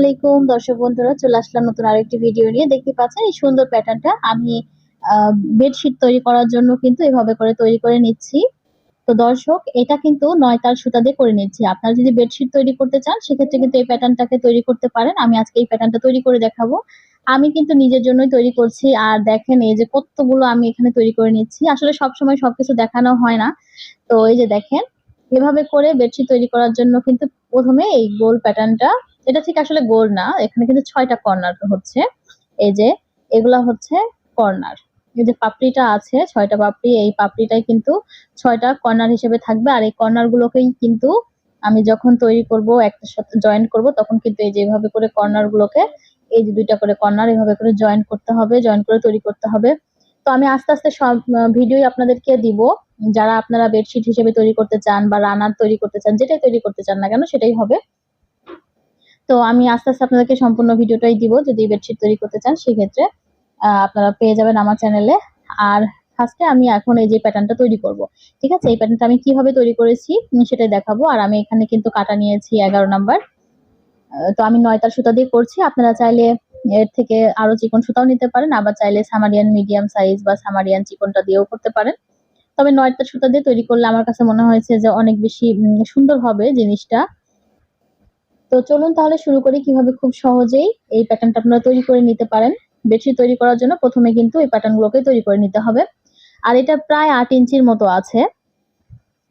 আলাইকুম দর্শক বন্ধুরা, চলে আসলাম নতুন আরেকটি ভিডিও নিয়ে। দেখতে পাচ্ছেন এই সুন্দর প্যাটার্নটা আমি বেডশিট তৈরি করার জন্য কিন্তু এভাবে করে তৈরি করে নিচ্ছি। তো দর্শক, এটা কিন্তু নয় তার সুতা দিয়ে করে নিচ্ছি। আপনারা যদি বেডশিট তৈরি করতে চান, সেক্ষেত্রে কিন্তু এই প্যাটার্নটাকে তৈরি করতে পারেন। আমি আজকে এই প্যাটার্নটা তৈরি করে দেখাবো। আমি কিন্তু নিজের জন্যই তৈরি করছি। আর দেখেন, এই যে কতগুলো আমি এখানে তৈরি করে নিচ্ছি। আসলে সব সময় সবকিছু দেখানো হয় না। তো এই যে দেখেন, এভাবে করে বেডশিট তৈরি করার জন্য কিন্তু প্রথমে এই গোল প্যাটার্নটা এটা ঠিক আসলে গোল না, এখানে কিন্তু ছয়টা কর্নার হচ্ছে। এই যে, এগুলা হচ্ছে কর্নার এই যে পাপড়িটা আছে, ছয়টা পাপড়ি, এই পাপড়িটাই কিন্তু ছয়টা কর্নার হিসেবে থাকবে। আর এই কর্নার গুলোকেই কিন্তু আমি যখন তৈরি করব, একটা সাথে জয়েন করব, তখন কিন্তু এই যে এভাবে করে কর্নার গুলোকে, এই যে দুইটা করে কর্নার এভাবে করে জয়েন করতে হবে জয়েন করে তৈরি করতে হবে। তো আমি আস্তে আস্তে সব ভিডিওই আপনাদেরকে দিব। যারা আপনারা বেডশিট হিসেবে তৈরি করতে চান বা রানার তৈরি করতে চান, যেটাই তৈরি করতে চান না কেন, সেটাই হবে। তো আমি আস্তে আস্তে আপনাদেরকে সম্পূর্ণ ভিডিওটাই দিব, যদি বেডশিট তৈরি করতে চান, সেক্ষেত্রে আপনারা পেয়ে যাবেন আমার চ্যানেলে আর ফার্স্টে আমি এখন এই যে প্যাটার্নটা তৈরি করব, ঠিক আছে? এই প্যাটার্নটা আমি কীভাবে তৈরি করেছি সেটাই দেখাবো। আর আমি এখানে কিন্তু কাটা নিয়েছি এগারো নাম্বার। তো আমি নয়তার সুতা দিয়ে করছি। আপনারা চাইলে এর থেকে আরও চিকন সুতাও নিতে পারেন, আবার চাইলে সামারিয়ান মিডিয়াম সাইজ বা সামারিয়ান চিকনটা দিয়েও করতে পারেন। তবে নয়তার সুতা দিয়ে তৈরি করলে আমার কাছে মনে হয়েছে যে অনেক বেশি সুন্দর হবে জিনিসটা। তো চলুন তাহলে শুরু করি কীভাবে খুব সহজেই এই প্যাটার্নটা আপনারা তৈরি করে নিতে পারেন। বেডশিট তৈরি করার জন্য প্রথমে কিন্তু এই প্যাটার্নগুলোকে তৈরি করে নিতে হবে। আর এটা প্রায় আট ইঞ্চির মতো আছে।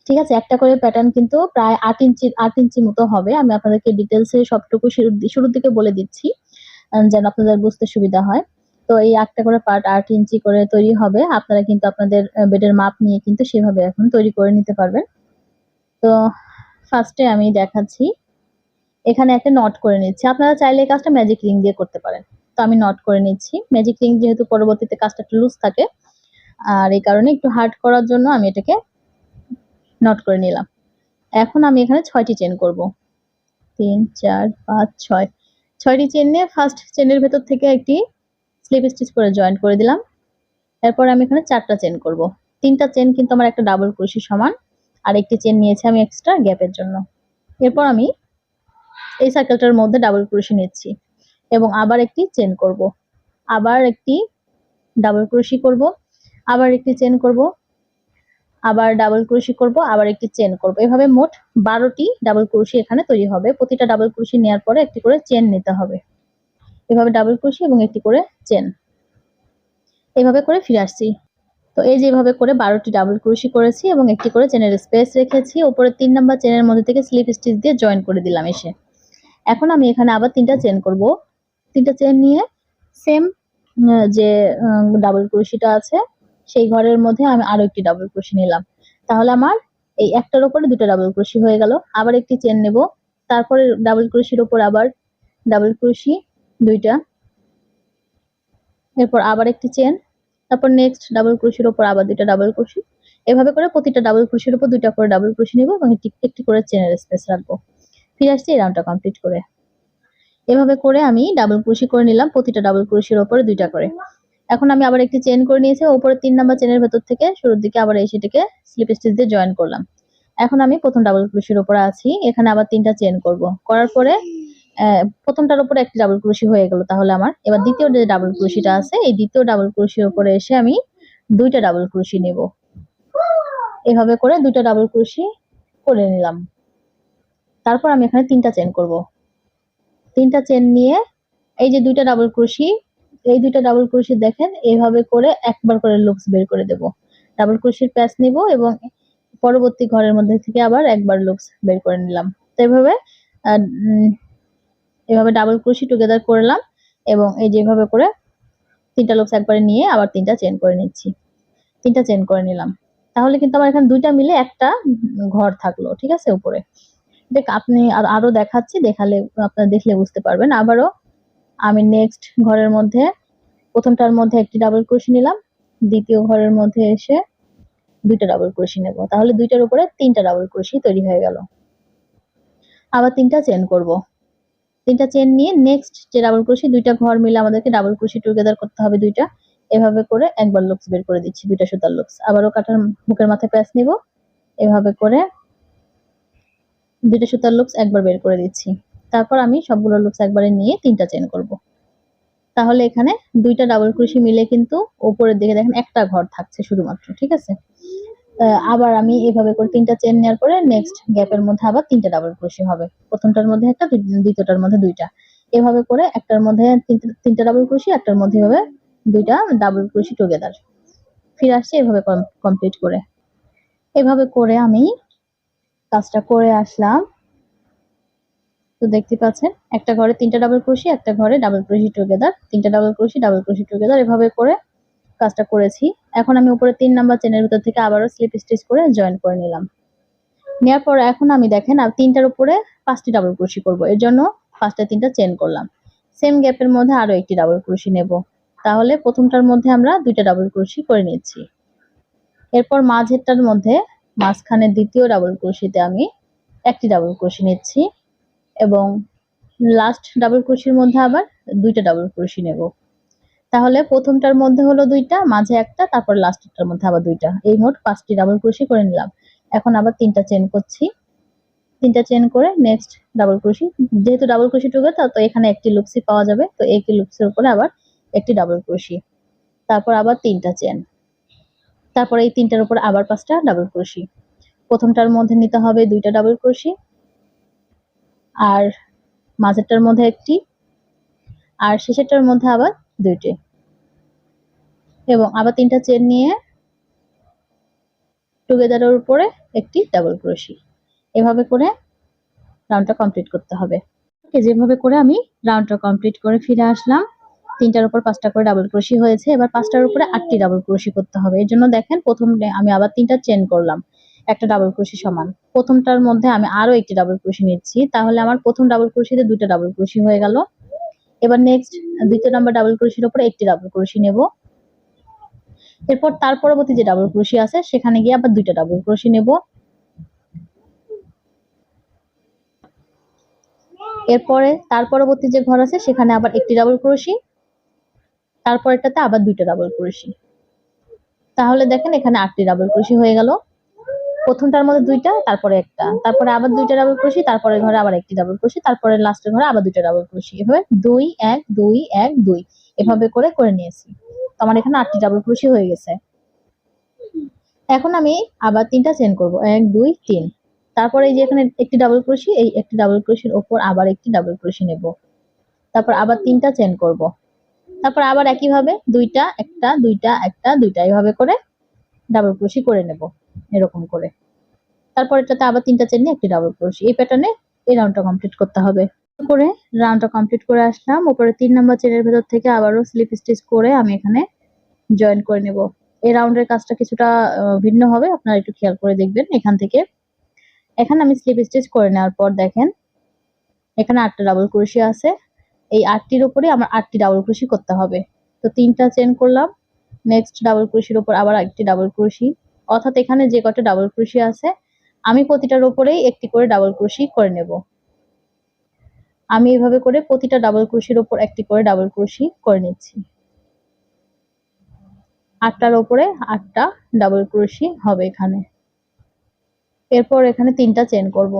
ঠিক আছে, একটা করে প্যাটার্ন কিন্তু প্রায় আট ইঞ্চি আট ইঞ্চি মতো হবে। আমি আপনাদেরকে ডিটেলসে সবটুকু শুরুর দিকে বলে দিচ্ছি যেন আপনাদের বুঝতে সুবিধা হয়। তো এই একটা করে পার্ট আট ইঞ্চি করে তৈরি হবে। আপনারা কিন্তু আপনাদের বেডের মাপ নিয়ে কিন্তু সেভাবে এখন তৈরি করে নিতে পারবেন। তো ফার্স্টে আমি দেখাচ্ছি এখানে একটা নট করে নিচ্ছি। আপনারা চাইলে এই কাজটা ম্যাজিক রিং দিয়ে করতে পারেন। তো আমি নট করে নিচ্ছি। ম্যাজিক রিং যেহেতু পরবর্তীতে কাজটা একটু লুজ থাকে, আর এই কারণে একটু হার্ড করার জন্য আমি এটাকে নট করে নিলাম। এখন আমি এখানে ছয়টি চেন করব। তিন, চার, পাঁচ, ছয়। ছয়টি চেন নিয়ে ফার্স্ট চেনের ভেতর থেকে একটি স্লিপ স্টিচ করে জয়েন করে দিলাম। এরপর আমি এখানে চারটা চেন করব। তিনটা চেন কিন্তু আমার একটা ডাবল ক্রোশি সমান, আর একটি চেন নিয়েছি আমি এক্সট্রা গ্যাপের জন্য। এরপর আমি এই সার্কেলটার মধ্যে ডাবল ক্রোশি নিচ্ছি। এবং আবার একটি চেন করব। আবার একটি ডাবল ক্রোশি করব। আবার একটি চেন করব। আবার ডাবল ক্রোশি করব। আবার একটি চেন করব। এভাবে মোট বারোটি ডাবল ক্রোশি এখানে তৈরি হবে। প্রতিটা ডাবল ক্রোশি নেওয়ার পরে একটি করে চেন নিতে হবে। এভাবে ডাবল ক্রোশি এবং একটি করে চেন এভাবে করে ফিরে আসছি। তো এই যেভাবে করে বারোটি ডাবল ক্রোশি করেছি এবং একটি করে চেনের স্পেস রেখেছি। ওপরে তিন নাম্বার চেনের মধ্যে থেকে স্লিপ স্টিচ দিয়ে জয়েন করে দিলাম এসে। এখন আমি এখানে আবার তিনটা চেন করব। তিনটা চেন নিয়ে সেম যে ডাবল ক্রোশিটা আছে, সেই ঘরের মধ্যে আমি আরও একটি ডাবল ক্রোশি নিলাম। তাহলে আমার এই একটার উপরে দুটো ডাবল ক্রোশি হয়ে গেল। আবার একটি চেন নেব। তারপরে ডাবল ক্রোশির উপর আবার ডাবল ক্রোশি দুইটা। এরপর আবার একটি চেন তারপর নেক্সট ডাবল ক্রোশির উপর আবার দুইটা ডাবল ক্রোশি এভাবে করে প্রতিটা ডাবল ক্রোশির উপর দুইটা করে ডাবল ক্রোশি নেব এবং একটি করে চেনের স্পেস রাখব। ফিরে আসছি এই রাউন্ডটা কমপ্লিট করে। এভাবে করে আমি ডাবল ক্রোশি করে নিলাম, প্রতিটা ডাবল ক্রোশির ওপরে দুইটা করে। এখন আমি আবার একটি চেন করে নিয়েছি ওপরে তিন নাম্বার চেনের ভেতর থেকে শুরুর দিকে আবার সেটাকে স্লিপ স্টিচ দিয়ে জয়েন করলাম। এখন আমি প্রথম ডাবল ক্রোশির ওপরে আছি, এখানে আবার তিনটা চেন করব। করার পরে প্রথমটার উপরে একটি ডাবল ক্রোশি হয়ে গেল তাহলে আমার। এবার দ্বিতীয় যে ডাবল ক্রোশিটা আছে, এই দ্বিতীয় ডাবল ক্রোশির উপরে এসে আমি দুইটা ডাবল ক্রোশি নেব। এভাবে করে দুইটা ডাবল ক্রোশি করে নিলাম। তারপর আমি এখানে তিনটা চেন করব। তিনটা চেন নিয়ে এই যে দুইটা ডাবল ক্রোশি এই দুইটা ডাবল ক্রোশি দেখেন, এইভাবে করে একবার করে লুকস বের করে দেব। ডাবল ক্রোশির প্যাচ নিব এবং পরবর্তী ঘরের মধ্যে থেকে আবার একবার লুকস বের করে নিলাম। তো এভাবে এভাবে ডাবল ক্রোশি টুগেদার করলাম এবং এই যেভাবে করে তিনটা লুকস একবারে নিয়ে আবার তিনটা চেন করে নিচ্ছি। তিনটা চেন করে নিলাম। তাহলে কিন্তু আমার এখানে দুইটা মিলে একটা ঘর থাকল, ঠিক আছে, উপরে। দেখ, আপনি আরও দেখাচ্ছি, দেখালে আপনারা দেখলে বুঝতে পারবেন। আবারও আমি নেক্সট ঘরের মধ্যে, প্রথমটার মধ্যে একটি ডাবল ক্রোশি নিলাম, দ্বিতীয় ঘরের মধ্যে এসে দুইটা ডাবল ক্রোশি নেব। তাহলে দুইটার উপরে তিনটা ডাবল ক্রোশি তৈরি হয়ে গেল। আবার তিনটা চেন করব। তিনটা চেন নিয়ে নেক্সট যে ডাবল ক্রোশি দুইটা ঘর মিলে আমাদেরকে ডাবল ক্রোশি টুগেদার করতে হবে দুইটা। এভাবে করে একবার লুকস বের করে দিচ্ছি, দুইটা সুতার লুকস আবারও কাটার মুখের মাথায় প্যাচ নিব। এভাবে করে দুইটা সুতার লুকস একবার বের করে দিচ্ছি। তারপর আমি সবগুলো লুপস একবারে নিয়ে তিনটা চেন করব। তাহলে এখানে দুইটা ডাবল ক্রোশি মিলে কিন্তু ওপরের দিকে দেখেন একটা ঘর থাকছে শুধুমাত্র, ঠিক আছে? আবার আমি এভাবে করে তিনটা চেন নেওয়ার পরে নেক্সট গ্যাপের মধ্যে আবার তিনটা ডাবল ক্রোশি হবে। প্রথমটার মধ্যে একটা দ্বি- দ্বিতীয়টার মধ্যে দুইটা। এভাবে করে একটার মধ্যে তিনটা ডাবল ক্রোশি একটার মধ্যে এভাবে দুইটা ডাবল ক্রোশি টুগেদার ফিরে আসছে এভাবে কমপ্লিট করে। এভাবে করে আমি কাজটা করে আসলাম। তো দেখতে পাচ্ছেন, একটা ঘরে তিনটা ডাবল ক্রোশি একটা ঘরে ডাবল ক্রোশি টুগেদার তিনটা double crochet double crochet together এভাবে করে কাজটা করেছি। এখন আমি উপরে তিন নাম্বার চেনের ভিতর থেকে আবারও স্লিপ স্টিচ করে জয়েন করে নিলাম। নেওয়ার পর এখন আমি দেখেন আর তিনটার উপরে পাঁচটি ডাবল ক্রোশি করব। এর জন্য পাঁচটা তিনটা চেন করলাম। সেম গ্যাপের মধ্যে আরও একটি ডাবল ক্রোশি নেব। তাহলে প্রথমটার মধ্যে আমরা দুইটা ডাবল ক্রোশি করে নিচ্ছি। এরপর মাঝেরটার মধ্যে মাঝখানে দ্বিতীয় ডাবল ক্রোশিতে আমি একটি ডাবল ক্রোশি নিচ্ছি এবং লাস্ট ডাবল ক্রোশির মধ্যে আবার দুইটা ডাবল ক্রোশি নেব। তাহলে প্রথমটার মধ্যে হলো দুইটা, মাঝে একটা, তারপর লাস্টেরটার মধ্যে আবার দুইটা। এই মোট পাঁচটি ডাবল ক্রোশি করে নিলাম। এখন আবার তিনটা চেন করছি। তিনটা চেন করে নেক্সট ডাবল ক্রোশি যেহেতু ডাবল ক্রোশি টুগে তো এখানে একটি লুপসি পাওয়া যাবে, তো একটি লুপসের উপরে আবার একটি ডাবল ক্রোশি তারপর আবার তিনটা চেন তারপর এই তিনটার উপর আবার পাঁচটা ডাবল ক্রোশি প্রথমটার মধ্যে নিতে হবে দুইটা ডাবল ক্রোশি আর মাঝেরটার মধ্যে একটি, আর শেষেরটার মধ্যে আবার দুইটি। এবং আবার তিনটা চেন নিয়ে টুগেদারের উপরে একটি ডাবল ক্রোশি এভাবে করে রাউন্ডটা কমপ্লিট করতে হবে। যেভাবে করে আমি রাউন্ডটা কমপ্লিট করে ফিরে আসলাম তিনটার উপর পাঁচটা করে ডাবল ক্রোশি হয়েছে। এবার পাঁচটার উপরে আটটি ডাবল ক্রোশি করতে হবে। এর জন্য দেখেন, প্রথম আমি আবার তিনটা চেন করলাম, একটা ডাবল ক্রোশি সমান। প্রথমটার মধ্যে আমি আরও একটি ডাবল ক্রোশি নিচ্ছি, তাহলে আমার প্রথম ডাবল ক্রোশিতে দুইটা ডাবল ক্রোশি হয়ে গেল। এবার নেক্সট দ্বিতীয় নাম্বার ডাবল ক্রোশির উপরে একটি ডাবল ক্রোশি নেব। এরপর তার পরবর্তী যে ডাবল ক্রোশি আছে, সেখানে গিয়ে আবার দুইটা ডাবল ক্রোশি নেব। এরপরে তার পরবর্তী যে ঘর আছে, সেখানে আবার একটি ডাবল ক্রোশি তারপরেরটাতে আবার দুইটা ডাবল ক্রোশি তাহলে দেখেন এখানে আটটি ডাবল ক্রোশি হয়ে গেল। প্রথমটার মধ্যে দুইটা, তারপরে একটা। তারপরে আবার দুইটা ডাবল ক্রোশি তারপরে ঘরে আবার একটি ডাবল ক্রোশি তারপরে লাস্টের ঘরে আবার দুইটা ডাবল ক্রোশি এভাবে দুই, এক দুই এক, দুই। এভাবে করে করে নিয়েছি। তো আমার এখানে আটটি ডাবল ক্রোশি হয়ে গেছে। এখন আমি আবার তিনটা চেন করব। এক, দুই, তিন। তারপরে এই যে এখানে একটি ডাবল ক্রোশি এই একটি ডাবল ক্রোশির ওপর আবার একটি ডাবল ক্রোশি নেব। তারপর আবার তিনটা চেন করব। তারপর আবার একইভাবে দুইটা, একটা দুইটা একটা, দুইটা এইভাবে করে ডাবল ক্রোশি করে নেব, এরকম করে। তারপর এটাতে আবার তিনটা চেন নিয়ে একটি ডাবল ক্রোশি এই প্যাটার্নে এই রাউন্ডটা কমপ্লিট করতে হবে। করে রাউন্ডটা কমপ্লিট করে আসলাম। উপরে তিন নম্বর চেনের ভেতর থেকে আবারও স্লিপ স্টিচ করে আমি এখানে জয়েন করে নেব। এই রাউন্ডের কাজটা কিছুটা ভিন্ন হবে। আপনারা একটু খেয়াল করে দেখবেন এখান থেকে। এখানে আমি স্লিপ স্টিচ করে নেওয়ার পর দেখেন, এখানে আটটা ডাবল ক্রোশি আছে। এই আটটির উপরে আমার আটটি ডাবল ক্রোশি করতে হবে। তো তিনটা চেন করলাম। নেক্সট ডাবল ক্রোশির উপর আবার একটি ডাবল ক্রোশি অর্থাৎ এখানে যে কটা ডাবল ক্রোশি আছে, আমি প্রতিটার উপরেই একটি করে ডাবল ক্রোশি করে নেব। আমি এভাবে করে প্রতিটা ডাবল ক্রোশির উপর একটি করে ডাবল ক্রোশি করে নিচ্ছি। আটটার ওপরে আটটা ডাবল ক্রোশি হবে এখানে। এরপর এখানে তিনটা চেন করব।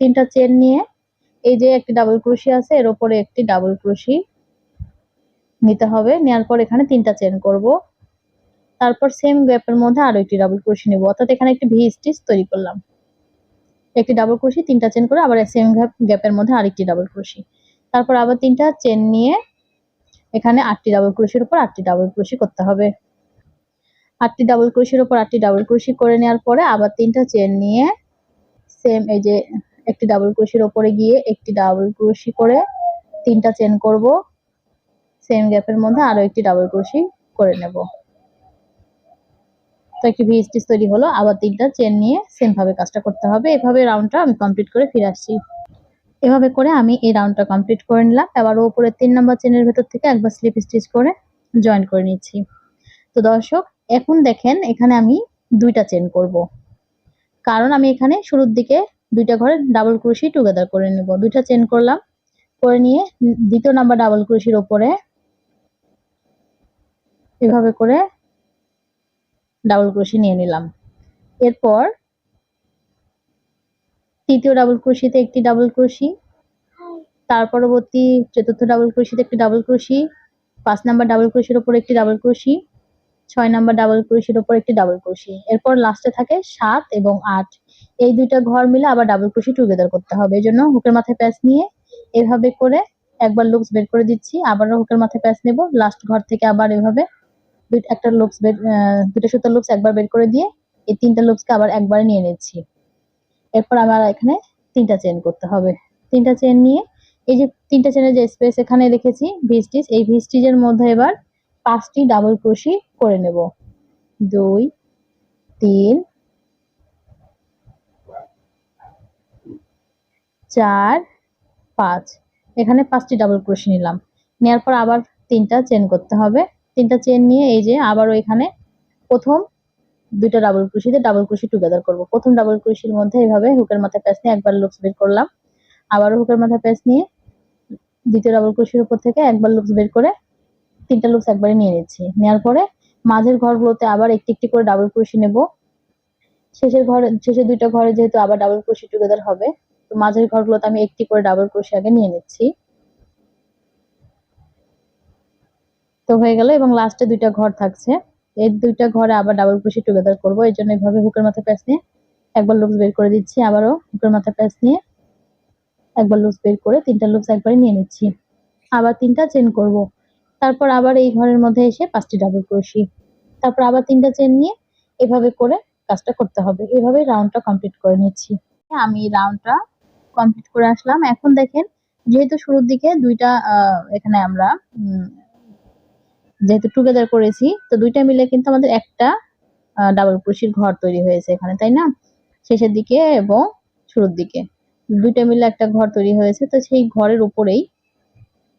তিনটা চেন নিয়ে এই যে একটি ডাবল ক্রোশি আছে, এর উপরে একটি ডাবল ক্রোশি নিতে হবে। নেওয়ার পর এখানে তিনটা চেন করব। তারপর সেম গ্যাপের মধ্যে আরও একটি ডাবল ক্রোশি নেব। অর্থাৎ এখানে একটি ভি স্টিচ তৈরি করলাম। একটি ডাবল ক্রোশি তিনটা চেন করে আবার সেম গ্যাপ গ্যাপের মধ্যে আরেকটি ডাবল ক্রোশি তারপর আবার তিনটা চেন নিয়ে এখানে আটটি ডাবল ক্রোশির উপর আটটি ডাবল ক্রোশি করতে হবে। আটটি ডাবল ক্রোশির উপর আটটি ডাবল ক্রোশি করে নেওয়ার পরে আবার তিনটা চেন নিয়ে সেম এই যে একটি ডাবল ক্রোশির ওপরে গিয়ে একটি ডাবল ক্রোশি করে তিনটা চেন করব। সেম গ্যাপের মধ্যে আরও একটি ডাবল ক্রোশি করে নেব। তো একটি ভি স্টিচ তৈরি হলো, আবার তিনটা চেন নিয়ে সেম ভাবে কাজটা করতে হবে। এভাবে রাউন্ডটা আমি কমপ্লিট করে ফিরে আসছি। এভাবে করে আমি এই রাউন্ডটা কমপ্লিট করে নিলাম। এবার উপরে তিন নাম্বার চেনের ভেতর থেকে একবার স্লিপ স্টিচ করে জয়েন করে নিচ্ছি। তো দর্শক, এখন দেখেন এখানে আমি দুইটা চেন করব। কারণ আমি এখানে শুরুর দিকে দুইটা ঘরে ডাবল ক্রোশি টুগেদার করে নেব। দুইটা চেন করলাম, করে নিয়ে দ্বিতীয় নাম্বার ডাবল ক্রোশির ওপরে এভাবে করে ডাবল ক্রোশি নিয়ে নিলাম। এরপর তৃতীয় ডাবল ক্রোশিতে একটি ডাবল ক্রোশি তার পরবর্তী চতুর্থ ডাবল ক্রোশিতে একটি ডাবল ক্রোশি পাঁচ নাম্বার ডাবল ক্রোশির উপর একটি ডাবল ক্রোশি ছয় নাম্বার ডাবল ক্রোশির উপর একটি ডাবল ক্রোশি। এরপর লাস্টে থাকে সাত এবং আট। এই দুইটা ঘর মিলে আবার ডাবল ক্রোশি টুগেদার করতে হবে। এই জন্য হুকের মাথায় প্যাচ নিয়ে এভাবে করে একবার লুপস বের করে দিচ্ছি। আবারও হুকের মাথায় প্যাচ নেব। লাস্ট ঘর থেকে আবার এভাবে একটা লুপস বের দুটো সুতোর লুপস একবার বের করে দিয়ে এই তিনটা লুপসকে আবার একবারে নিয়ে নিচ্ছি। এরপর আমার এখানে তিনটা চেন করতে হবে। তিনটা চেন নিয়ে এই যে তিনটা চেনের যে স্পেস এখানে রেখেছি ভি স্টিচ এই ভি স্টিচের মধ্যে এবার পাঁচটি ডাবল ক্রোশি করে নেব। দুই, তিন, চার, পাঁচ। এখানে পাঁচটি ডাবল ক্রোশি নিলাম। নেওয়ার পর আবার তিনটা চেন করতে হবে। তিনটা চেন নিয়ে এই যে আবারও এখানে প্রথম দুইটা ডাবল ক্রোশিতে ডাবল ক্রোশি টুগেদার করব। প্রথম ডাবল ক্রোশির মধ্যে এইভাবে হুকের মাথায় প্যাচ নিয়ে একবার লুপস বের করলাম। আবারও হুকের মাথায় প্যাচ নিয়ে দ্বিতীয় ডাবল ক্রোশির উপর থেকে একবার লুপস বের করে তিনটা লুপস একবারে নিয়ে নিচ্ছি। নেওয়ার পরে মাঝের ঘরগুলোতে আবার একটি একটি করে ডাবল ক্রোশি নেব। শেষের ঘরে, শেষের দুইটা ঘরে যেহেতু আবার ডাবল ক্রোশি টুগেদার হবে, তো মাঝের ঘরগুলোতে আমি একটি করে ডাবল ক্রোশি আগে নিয়ে নিচ্ছি। তো হয়ে গেল, এবং লাস্টে দুইটা ঘর থাকছে। এই দুইটা ঘরে আবার ডাবল ক্রোশি টুগেদার করব, এই জন্য এইভাবে হুকের মাথায় প্যাচ নিয়ে একবার লুপস বের করে দিচ্ছি, আবারও হুকের মাথায় প্যাচ নিয়ে একবার লুপস বের করে তিনটা লুপস একবারে নিয়ে নিচ্ছি। আবার তিনটা চেন করব। তারপর আবার এই ঘরের মধ্যে এসে পাঁচটি ডাবল ক্রোশি তারপর আবার তিনটা চেন নিয়ে এভাবে করে কাজটা করতে হবে। এভাবে রাউন্ডটা কমপ্লিট করে নিচ্ছি। আমি রাউন্ডটা কমপ্লিট করে আসলাম। এখন দেখেন, যেহেতু শুরুর দিকে দুইটা এখানে আমরা যেহেতু টুগেদার করেছি, তো দুইটা মিলে কিন্তু আমাদের একটা ডাবল ক্রোশির ঘর তৈরি হয়েছে এখানে, তাই না? শেষের দিকে এবং শুরুর দিকে। দুইটা মিলে একটা ঘর তৈরি হয়েছে, তো সেই ঘরের উপরেই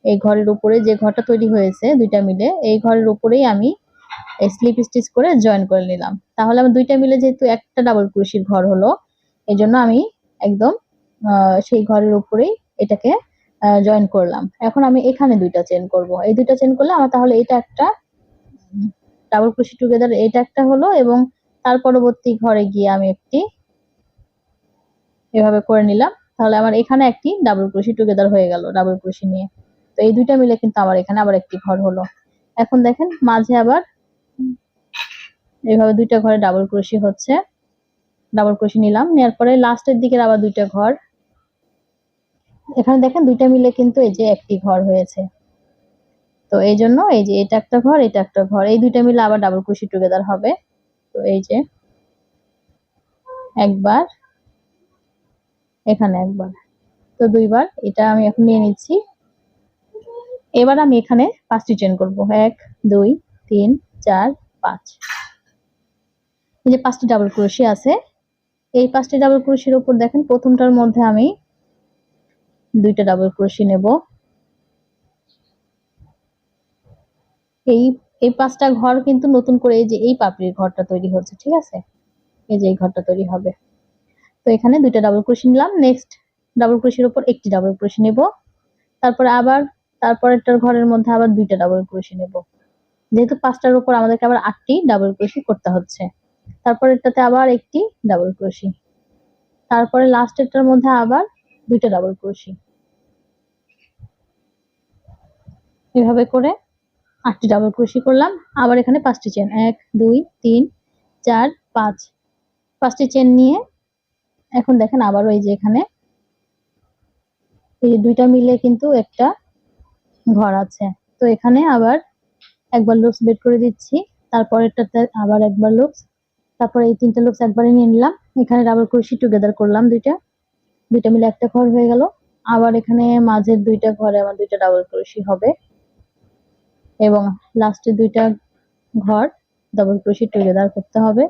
এই ঘরের উপরে যে ঘরটা তৈরি হয়েছে দুইটা মিলে, এই ঘরের উপরেই আমি স্লিপ স্টিচ করে জয়েন করে নিলাম। তাহলে আমার দুইটা মিলে যেহেতু একটা ডাবল ক্রোশির ঘর হলো এই জন্য আমি একদম সেই ঘরের উপরেই এটাকে জয়েন করলাম। এখন আমি এখানে দুইটা চেন করব। এই দুইটা চেন করলে আমার তাহলে এটা একটা ডাবল ক্রোশি টুগেদার এটা একটা হলো এবং তার পরবর্তী ঘরে গিয়ে আমি একটি এভাবে করে নিলাম। তাহলে আমার এখানে একটি ডাবল ক্রোশি টুগেদার হয়ে গেল ডাবল ক্রোশি নিয়ে। তো এই দুইটা মিলে কিন্তু আমার এখানে আবার একটি ঘর হলো। এখন দেখেন, মাঝে আবার এইভাবে দুইটা ঘরে ডাবল ক্রোশি হচ্ছে। ডাবল ক্রোশি নিলাম নেওয়ার পরে লাস্টের দিকের আবার দুইটা ঘর। এখানে দেখেন, দুইটা মিলে কিন্তু এই যে একটি ঘর হয়েছে। তো এই জন্য এই যে এটা একটা ঘর, এটা একটা ঘর। এই দুইটা মিলে আবার ডাবল ক্রোশি টুগেদার হবে। তো এই যে একবার, এখানে একবার। তো দুইবার, এটা আমি এখন নিয়ে নিচ্ছি। এবার আমি এখানে পাঁচটি চেন করব। এক, দুই, তিন, চার, পাঁচ। এই যে পাঁচটি ডাবল ক্রোশি আছে, এই পাঁচটি ডাবল ক্রোশির উপর দেখেন প্রথমটার মধ্যে আমি দুইটা ডাবল ক্রোশি নেব। এই এই পাঁচটা ঘর কিন্তু নতুন করে এই যে এই পাপড়ির ঘরটা তৈরি হচ্ছে ঠিক আছে? এই যে এই ঘরটা তৈরি হবে। তো এখানে দুইটা ডাবল ক্রোশি নিলাম। নেক্সট ডাবল ক্রোশির উপর একটি ডাবল ক্রোশি নেব। তারপরে আবার তারপরেরটার ঘরের মধ্যে আবার দুইটা ডাবল ক্রোশি নেব। যেহেতু পাঁচটার উপর আমাদেরকে আবার আটটি ডাবল ক্রোশি করতে হচ্ছে। তারপরেরটাতে আবার একটি ডাবল ক্রোশি তারপরে লাস্টেরটার মধ্যে আবার দুইটা ডাবল ক্রোশি এভাবে করে আটটি ডাবল ক্রোশি করলাম। আবার এখানে পাঁচটি চেন এক, দুই, তিন, চার, পাঁচ। পাঁচটি চেন নিয়ে এখন দেখেন আবারও এই যে এখানে এই দুইটা মিলে কিন্তু একটা ঘর আছে। তো এখানে আবার একবার লুপস বের করে দিচ্ছি তারপরেরটাতে আবার একবার লুপস তারপরে এই তিনটা লুপস একবারে নিয়ে নিলাম। এখানে ডাবল ক্রোশি টুগেদার করলাম দুইটা। দুইটা মিলে একটা ঘর হয়ে গেল। আবার এখানে মাঝের দুইটা ঘরে আমার দুইটা ডাবল ক্রোশি হবে। এবং লাস্টে দুইটা ঘর ডাবল ক্রোশি টুগেদার করতে হবে।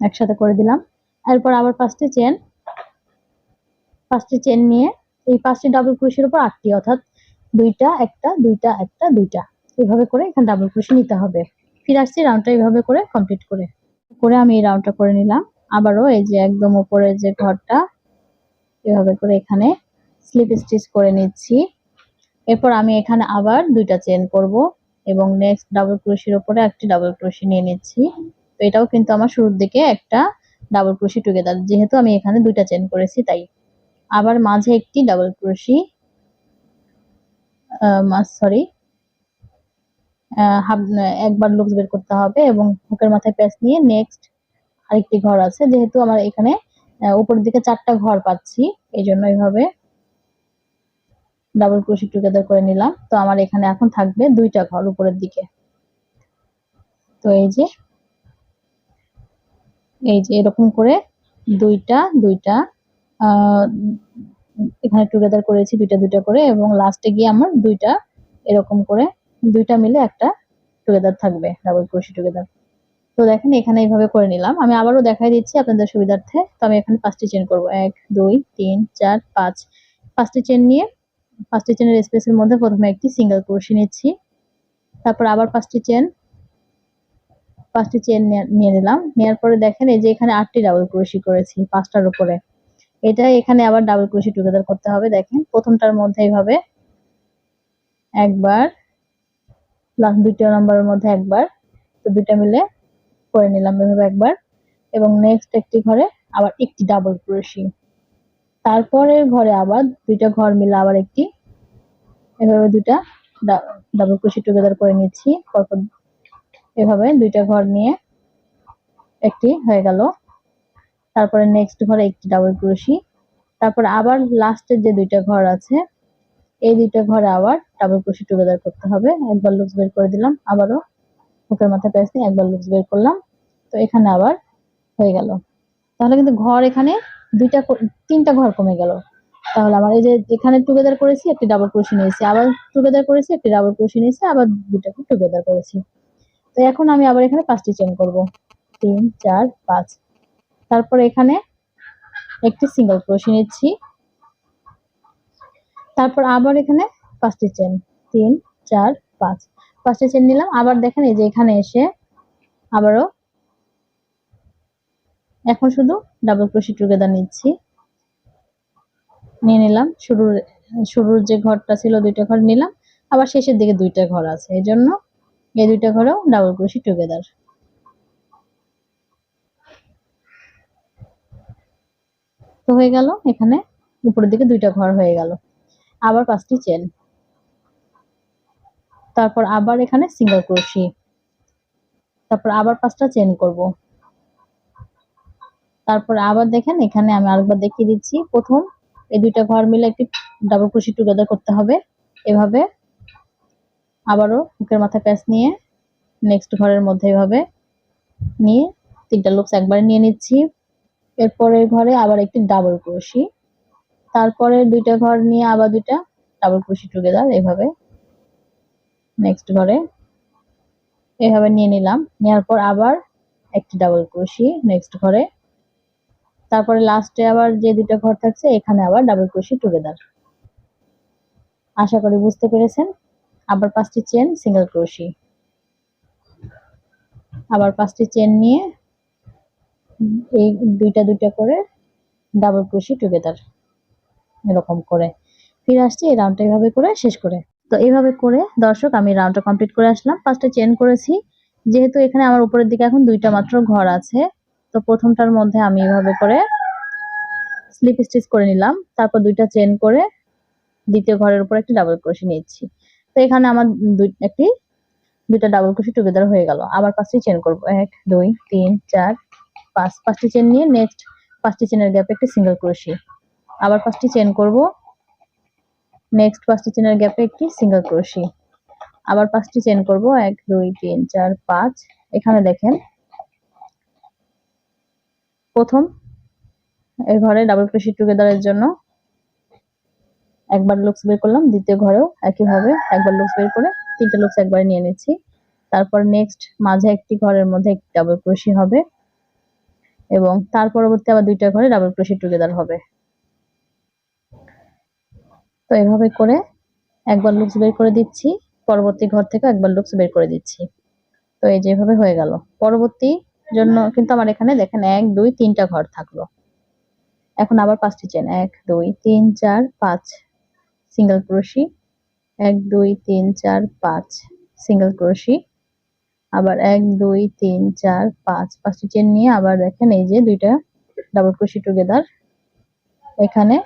একসাথে করে দিলাম। এরপর আবার পাঁচটি চেন পাঁচটি চেন নিয়ে এই পাঁচটি ডাবল ক্রোশের উপর আটটি, অর্থাৎ দুইটা একটা দুইটা একটা, দুইটা। এইভাবে করে এখানে ডাবল ক্রোশে নিতে হবে। ফিরে আসছি রাউন্ডটা এইভাবে করে কমপ্লিট করে। করে আমি এই রাউন্ডটা করে নিলাম। আবারও এই যে একদম উপরে যে ঘরটা, এভাবে করে এখানে স্লিপ স্টিচ করে নিচ্ছি। এরপর আমি এখানে আবার দুইটা চেন করব এবং নেক্সট ডাবল ক্রোশের উপরে একটি ডাবল ক্রোশে নিয়ে নিচ্ছি। তো এটাও কিন্তু আমার শুরুর দিকে একটা ডাবল ক্রোশি টুগেদার যেহেতু আমি এখানে দুইটা চেন করেছি, তাই আবার মাঝে একটি ডাবল ক্রোশি সরি একবার লুকস বের করতে হবে এবং হুকের মাথায় প্যাচ নিয়ে নেক্সট আরেকটি ঘর আছে। যেহেতু আমার এখানে উপরের দিকে চারটা ঘর পাচ্ছি, এই জন্য এইভাবে ডাবল ক্রোশি টুগেদার করে নিলাম। তো আমার এখানে এখন থাকবে দুইটা ঘর উপরের দিকে। তো এই যে এই যে এরকম করে দুইটা দুইটা এখানে টুগেদার করেছি দুইটা দুইটা করে এবং লাস্টে গিয়ে আমার দুইটা এরকম করে দুইটা মিলে একটা টুগেদার থাকবে ডাবল ক্রোশি টুগেদার তো দেখেন এখানে এইভাবে করে নিলাম। আমি আবারও দেখাই দিচ্ছি আপনাদের সুবিধার্থে। তো আমি এখানে পাঁচটি চেন করব। এক, দুই, তিন, চার, পাঁচ। পাঁচটি চেন নিয়ে, পাঁচটি চেনের স্পেসের মধ্যে প্রথমে একটি সিঙ্গেল ক্রোশি নিচ্ছি। তারপর আবার পাঁচটি চেন পাঁচটি চেন নিয়ে নিলাম। নেওয়ার পরে দেখেন এই যে এখানে আটটি ডাবল ক্রোশি করেছি পাঁচটার উপরে। এটা এখানে আবার ডাবল ক্রোশি টুগেদার করতে হবে, দেখেন। প্রথমটার মধ্যে এইভাবে একবার প্লাস দুইটা নাম্বারের মধ্যে একবার, তো দুইটা মিলে করে নিলাম এভাবে একবার। এবং নেক্সট একটি ঘরে আবার একটি ডাবল ক্রোশি তারপরের ঘরে আবার দুইটা ঘর মিলে আবার একটি, এভাবে দুইটা ডাবল ক্রোশি টুগেদার করে নিচ্ছি। পরপর এভাবে দুইটা ঘর নিয়ে একটি হয়ে গেল। তারপরে নেক্সট ঘরে একটি ডাবল ক্রোশি তারপর আবার লাস্টের যে দুইটা ঘর আছে, এই দুইটা ঘরে আবার ডাবল ক্রোশি টুগেদার করতে হবে। একবার লুজ বের করে দিলাম, আবারও মুখের মাথায় প্যাচ নিয়ে একবার লুজ বের করলাম, তো এখানে আবার হয়ে গেল। তাহলে কিন্তু ঘর এখানে দুইটা তিনটা ঘর কমে গেল। তাহলে আমার এই যে এখানে টুগেদার করেছি, একটি ডাবল ক্রোশি নিয়েছি, আবার টুগেদার করেছি, একটি ডাবল ক্রোশি নিয়েছি, আবার দুটাকে টুগেদার করেছি। তো এখন আমি আবার এখানে পাঁচটি চেন করব। তিন, চার, পাঁচ। তারপর এখানে একটি সিঙ্গেল ক্রোশি নিচ্ছি। তারপর আবার এখানে পাঁচটি চেন তিন, চার, পাঁচ। পাঁচটি চেন নিলাম, আবার দেখেন এই যে এখানে এসে আবারও এখন শুধু ডাবল ক্রোশি টুগেদার নিচ্ছি। নিয়ে নিলাম শুরুর শুরুর যে ঘরটা ছিল দুইটা ঘর নিলাম, আবার শেষের দিকে দুইটা ঘর আছে। এই জন্য এই দুইটা ঘরেও ডাবল ক্রোশি টুগেদার হয়ে গেল, এখানে উপরের দিকে দুইটা ঘর হয়ে গেল। আবার পাঁচটি চেন তারপর আবার এখানে সিঙ্গেল ক্রোশি তারপর আবার পাঁচটা চেন করব। তারপর আবার দেখেন, এখানে আমি আরেকবার দেখিয়ে দিচ্ছি। প্রথম, এই দুইটা ঘর মিলে একটি ডাবল ক্রোশি টুগেদার করতে হবে। এভাবে আবারও বুকের মাথায় প্যাচ নিয়ে নেক্সট ঘরের মধ্যে এভাবে নিয়ে তিনটা লুপস একবারে নিয়ে নিচ্ছি। এরপরের ঘরে আবার একটি ডাবল ক্রোশি তারপরে দুইটা ঘর নিয়ে আবার দুইটা ডাবল ক্রোশি টুগেদার এভাবে। নেক্সট ঘরে এভাবে নিয়ে নিলাম। নেওয়ার পর আবার একটি ডাবল ক্রোশি নেক্সট ঘরে। তারপরে লাস্টে আবার যে দুটো ঘর থাকছে, এখানে আবার ডাবল ক্রোশি টুগেদার আশা করি বুঝতে পেরেছেন। আবার পাঁচটি চেন সিঙ্গেল ক্রোশি আবার পাঁচটি চেন নিয়ে এই দুইটা দুইটা করে ডাবল ক্রোশি টুগেদার এরকম করে। ফিরে আসছি এই রাউন্ডটা এইভাবে করে শেষ করে। তো এইভাবে করে দর্শক, আমি রাউন্ডটা কমপ্লিট করে আসলাম। পাঁচটা চেন করেছি। যেহেতু এখানে আমার উপরের দিকে এখন দুইটা মাত্র ঘর আছে, তো প্রথমটার মধ্যে আমি এভাবে করে স্লিপ স্টিচ করে নিলাম। তারপর দুইটা চেন করে দ্বিতীয় ঘরের উপর একটি ডাবল ক্রোশি নিচ্ছি তো এখানে আমার দুই, একটি, দুইটা ডাবল ক্রোশি টুগেদার হয়ে গেল। আবার পাঁচটি চেন করব। এক, দুই, তিন, চার পাঁচ পাঁচটি চেন নিয়ে নেক্সট পাঁচটি চেনের গ্যাপে একটি সিঙ্গেল ক্রোশি আবার পাঁচটি চেন করব। নেক্সট পাঁচটি চেনের গ্যাপে একটি সিঙ্গেল ক্রোশি আবার পাঁচটি চেন করব। এক, দুই, তিন, চার, পাঁচ। এখানে দেখেন। প্রথম এই ঘরে ডাবল ক্রোশি টুগেদারের জন্য একবার লুকস বের করলাম। দ্বিতীয় ঘরেও একইভাবে একবার লুকস বের করে তিনটা লুকস একবারে নিয়ে নিচ্ছি। তারপর নেক্সট মাঝে একটি ঘরের মধ্যে একটি ডাবল ক্রোশি হবে। এবং তার পরবর্তী আবার দুইটা ঘরে ডাবল ক্রোশি টুগেদার হবে। তো এভাবে করে একবার লুকস বের করে দিচ্ছি, পরবর্তী ঘর থেকে একবার লুকস বের করে দিচ্ছি। তো এই যেভাবে হয়ে গেল। পরবর্তী জন্য কিন্তু আমার এখানে দেখেন এক, দুই, তিনটা ঘর থাকল। এখন আবার পাঁচটি চেন এক, দুই, তিন, চার, পাঁচ সিঙ্গেল ক্রোশি এক, দুই, তিন, চার, পাঁচ সিঙ্গেল ক্রোশি আবার এক, দুই, তিন, চার, পাঁচ, পাঁচটি চেন নিয়ে আবার দেখেন এই যে দুইটা ডাবল ক্রোশি টুগেদার এখানে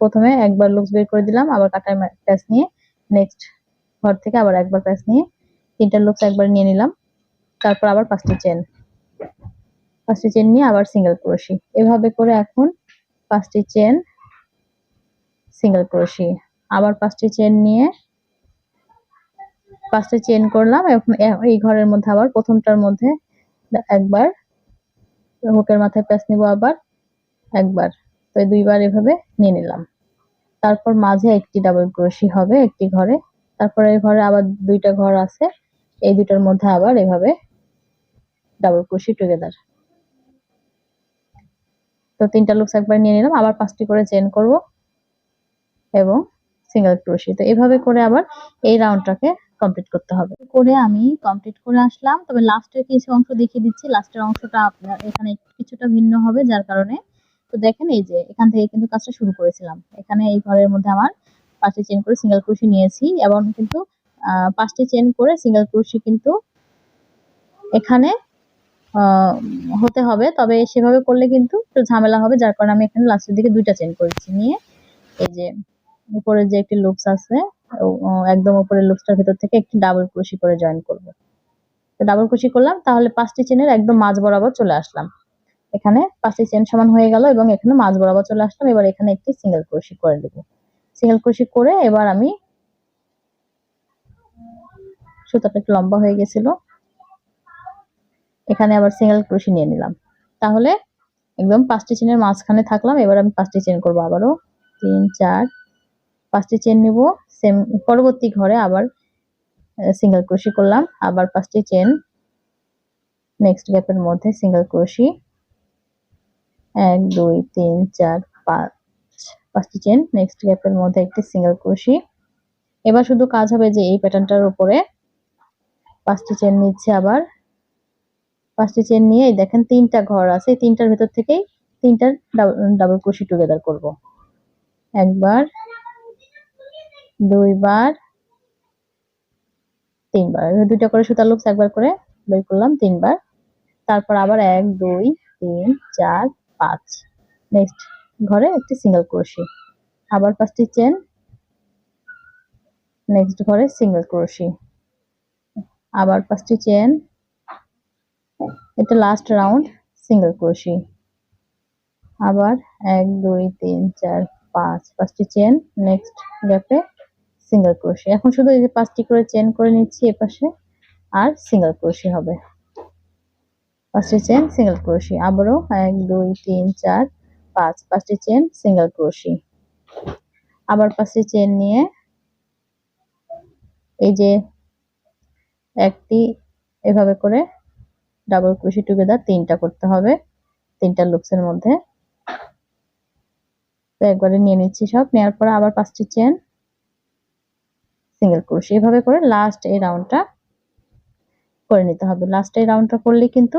প্রথমে একবার লুপস বের করে দিলাম, আবার কাটার প্যাচ নিয়ে নেক্সট ঘর থেকে আবার একবার প্যাচ নিয়ে তিনটা লুপস একবার নিয়ে নিলাম, তারপর আবার পাঁচটি চেন পাঁচটি চেন নিয়ে আবার সিঙ্গেল ক্রোশি এভাবে করে এখন পাঁচটি চেন সিঙ্গেল ক্রোশি আবার পাঁচটি চেন নিয়ে পাঁচটা চেন করলাম এই ঘরের মধ্যে আবার, প্রথমটার মধ্যে একবার, হুকের মাথায় প্যাচ নিব আবার, একবার, তো দুইবার এভাবে নিয়ে নিলাম। তারপর মাঝে একটি ডাবল ক্রোশি হবে একটি ঘরে, তারপরে এই ঘরে আবার দুইটা ঘর আছে, এই দুইটার মধ্যে আবার এভাবে ডাবল ক্রোশি টুগেদার তো তিনটা লুকস একবার নিয়ে নিলাম, আবার পাঁচটি করে চেন করব, এবং সিঙ্গেল ক্রোশি তো এভাবে করে আবার এই রাউন্ডটাকে কমপ্লিট করতে হবে। করে আমি কমপ্লিট করে আসলাম। তবে লাস্টের কিছু অংশ দেখিয়ে দিচ্ছি। লাস্টের অংশটা আপনার এখানে কিছুটা ভিন্ন হবে, যার কারণে তো দেখেন এই যে, এখান থেকে কিন্তু কাজটা শুরু করেছিলাম। এখানে এই ঘরের মধ্যে আমার পাঁচটি চেন করে সিঙ্গেল ক্রোশি নিয়েছি এবং কিন্তু পাঁচটি চেন করে সিঙ্গেল ক্রোশি কিন্তু এখানে হতে হবে। তবে সেভাবে করলে কিন্তু একটু ঝামেলা হবে, যার কারণে আমি এখানে লাস্টের দিকে দুইটা চেন করেছি। নিয়ে এই যে উপরে যে একটি লুপস আছে একদম উপরের লুপসটার ভিতর থেকে একটি ডাবল ক্রোশি করে জয়েন করব। তো ডাবল ক্রোশি করলাম, তাহলে পাঁচটি চেনের একদম মাঝ বরাবর চলে আসলাম। এখানে পাঁচটি চেন সমান হয়ে গেল এবং এখানে মাঝ বরাবর চলে আসলাম, এবার এখানে একটি সিঙ্গেল ক্রোশি করে দেব সিঙ্গেল ক্রোশি করে এবার আমি সুতাটা একটু লম্বা হয়ে গেছিল। এখানে আবার সিঙ্গেল ক্রোশি নিয়ে নিলাম। তাহলে একদম পাঁচটি চেনের মাঝখানে থাকলাম, এবার আমি পাঁচটি চেন করব আবারও। তিন, চার, পাঁচটি চেন নিব। সেম, পরবর্তী ঘরে আবার সিঙ্গেল ক্রোশি করলাম। আবার পাঁচটি চেন নেক্সট গ্যাপের মধ্যে সিঙ্গেল ক্রোশি এক, দুই, তিন, চার, পাঁচ পাঁচটি চেন নেক্সট গ্যাপের মধ্যে একটি সিঙ্গেল ক্রোশি এবার শুধু কাজ হবে যে এই প্যাটার্নটার উপরে পাঁচটি চেন নিচ্ছে আবার। পাঁচটি চেন নিয়ে দেখেন তিনটা ঘর আছে তিনটার ভেতর থেকেই তিনটা ডাবল ক্রোশি টুগেদার করব। একবার দুইবার, তিনবার। দুইটা করে সুতার লুপস একবার করে বের করলাম, তিনবার। তারপর আবার এক, দুই, তিন, চার, পাঁচ। নেক্সট ঘরে একটি সিঙ্গেল ক্রোশি আবার পাঁচটি চেন নেক্সট ঘরে সিঙ্গেল ক্রোশি আবার পাঁচটি চেন এটা লাস্ট রাউন্ড সিঙ্গেল ক্রোশি আবার এক, দুই, তিন, চার, পাঁচ। পাঁচটি চেন নেক্সট গ্যাপে সিঙ্গেল ক্রোশি এখন শুধু এই যে পাঁচটি করে চেন করে নিচ্ছি এপাশে আর সিঙ্গেল ক্রোশি হবে। পাঁচটি চেন সিঙ্গেল ক্রোশি আবারও এক, দুই, তিন, চার, পাঁচ, পাঁচটি চেন সিঙ্গেল ক্রোশি আবার পাঁচটি চেন নিয়ে এই যে একটি এভাবে করে ডাবল ক্রোশি টুগেদার তিনটা করতে হবে, তিনটা লুপসের মধ্যে। তো একবারে নিয়ে নিচ্ছি সব। নেওয়ার পরে আবার পাঁচটি চেন সিঙ্গেল ক্রোশি এভাবে করে লাস্ট এই রাউন্ডটা করে নিতে হবে। লাস্ট এই রাউন্ডটা করলে কিন্তু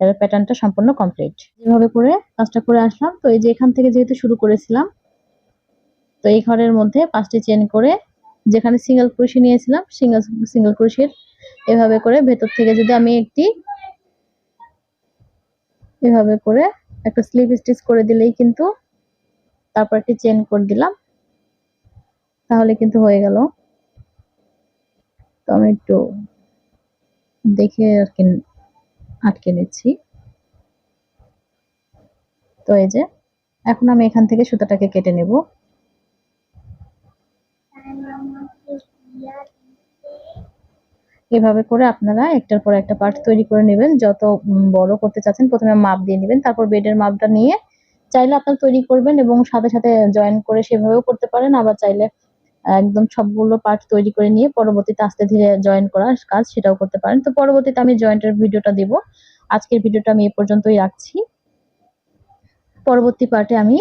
এর প্যাটার্নটা সম্পূর্ণ কমপ্লিট যেভাবে করে কাজটা করে আসলাম। তো এই যে এখান থেকে যেহেতু শুরু করেছিলাম, তো এই ঘরের মধ্যে পাঁচটি চেন করে যেখানে সিঙ্গেল ক্রোশি নিয়েছিলাম সিঙ্গেল সিঙ্গেল ক্রোশির এভাবে করে ভেতর থেকে যদি আমি একটি এভাবে করে একটা স্লিপ স্টিচ করে দিলেই কিন্তু তারপর একটি চেন করে দিলাম, তাহলে কিন্তু হয়ে গেল। তো আমি একটু দেখে আর কি আটকে নিচ্ছি। তো এই যে, এখন আমি এখান থেকে সুতাটাকে কেটে নেব। এভাবে করে আপনারা একটার পর একটা পার্ট তৈরি করে নেবেন। যত বড় করতে চাচ্ছেন, প্রথমে মাপ দিয়ে নেবেন, তারপর বেডের মাপটা নিয়ে চাইলে আপনারা তৈরি করবেন এবং সাথে সাথে জয়েন করে সেভাবেও করতে পারেন। আবার চাইলে একদম সবগুলো পার্ট তৈরি করে নিয়ে পরবর্তীতে আস্তে ধীরে জয়েন করার কাজ সেটাও করতে পারেন। তো পরবর্তীতে আমি জয়েন্টের ভিডিওটা দিব। আজকের ভিডিওটা আমি এ পর্যন্তই রাখছি। পরবর্তী পার্টে আমি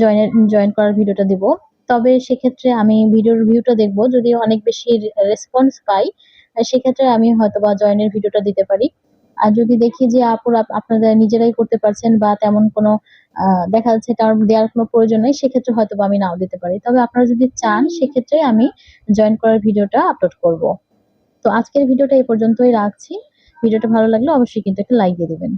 জয়েনের জয়েন করার ভিডিওটা দিব। তবে সেক্ষেত্রে আমি ভিডিওর ভিউটা দেখব। যদি অনেক বেশি রেসপন্স পাই, সেক্ষেত্রে আমি হয়তো বা জয়েনের ভিডিওটা দিতে পারি। আর যদি দেখি যে আপুরা আপনারা নিজেরাই করতে পারছেন বা তেমন কোনো আহ, দেখা যাচ্ছে তার দেওয়ার কোনো প্রয়োজন নেই সেক্ষেত্রে হয়তো বা আমি নাও দিতে পারি। তবে আপনারা যদি চান সেক্ষেত্রে আমি জয়েন করার ভিডিওটা আপলোড করব। তো আজকের ভিডিওটা এই পর্যন্তই রাখছি। ভিডিওটা ভালো লাগলে অবশ্যই কিন্তু একটা লাইক দিয়ে দিবেন।